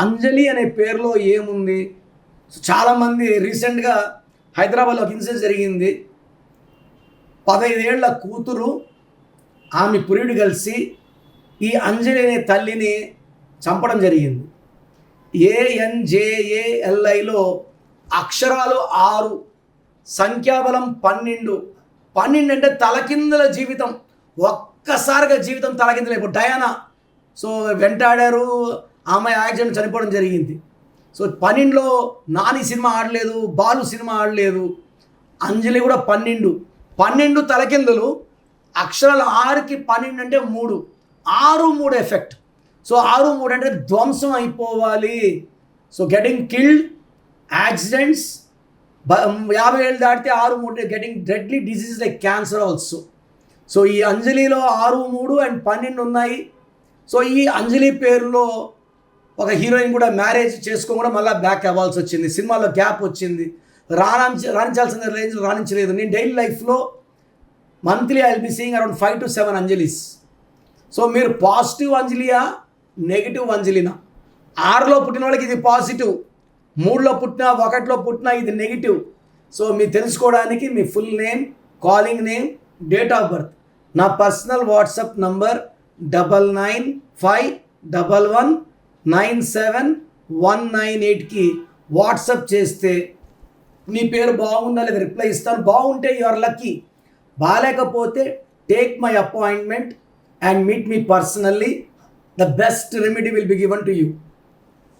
అంజలి అనే పేరులో ఏముంది? చాలామంది రీసెంట్గా హైదరాబాద్లో ఒక ఇన్సిడెంట్ జరిగింది. పదహైదేళ్ళ కూతురు ఆమె పురుడు కలిసి ఈ అంజలి అనే తల్లిని చంపడం జరిగింది. ఏఎన్జేఏఎల్ఐలో అక్షరాలు ఆరు సంఖ్యాబలం పన్నెండు. పన్నెండు అంటే తలకిందుల జీవితం. ఒక్కసారిగా జీవితం తలకిందులు ఇప్పుడు డయానా సో వెంటాడారు ఆమె యాక్సిడెంట్ చనిపోవడం జరిగింది. సో పన్నెండులో నాని సినిమా ఆడలేదు బాలు సినిమా ఆడలేదు అంజలి కూడా పన్నెండు. పన్నెండు తలకిందులు అక్షరాలు ఆరుకి పన్నెండు అంటే మూడు. ఆరు మూడు ఎఫెక్ట్ సో ఆరు మూడు అంటే ధ్వంసం అయిపోవాలి. సో గెటింగ్ కిల్డ్ యాక్సిడెంట్స్ యాభై ఏళ్ళు దాటితే ఆరు మూడు getting deadly disease like cancer also so ఈ అంజలిలో ఆరు మూడు అండ్ పన్నెండు ఉన్నాయి. సో ఈ అంజలి పేరులో ఒక హీరోయిన్ కూడా మ్యారేజ్ చేసుకో కూడా మళ్ళీ బ్యాక్ అవ్వాల్సి వచ్చింది. సినిమాలో గ్యాప్ వచ్చింది. రాణించ రాణించాల్సిన రేంజ్ రాణించలేదు. నేను డైలీ లైఫ్లో monthly I be seeing around five to seven Anjali's. So మీరు పాజిటివ్ అంజలియా నెగిటివ్ అంజలినా? ఆరులో పుట్టిన వాళ్ళకి ఇది పాజిటివ్. మూడులో పుట్టినా ఒకటిలో పుట్టినా ఇది నెగిటివ్. సో మీరు తెలుసుకోవడానికి మీ full name calling name date of birth. నా personal WhatsApp number double nine five double one nine seven one nine ఎయిట్కి వాట్సప్ చేస్తే నీ పేరు బాగుందా లేదా రిప్లై ఇస్తాను. బాగుంటే యువర్ లక్కీ బాగాలేకపోతే take my appointment and meet me personally the best remedy will be given to you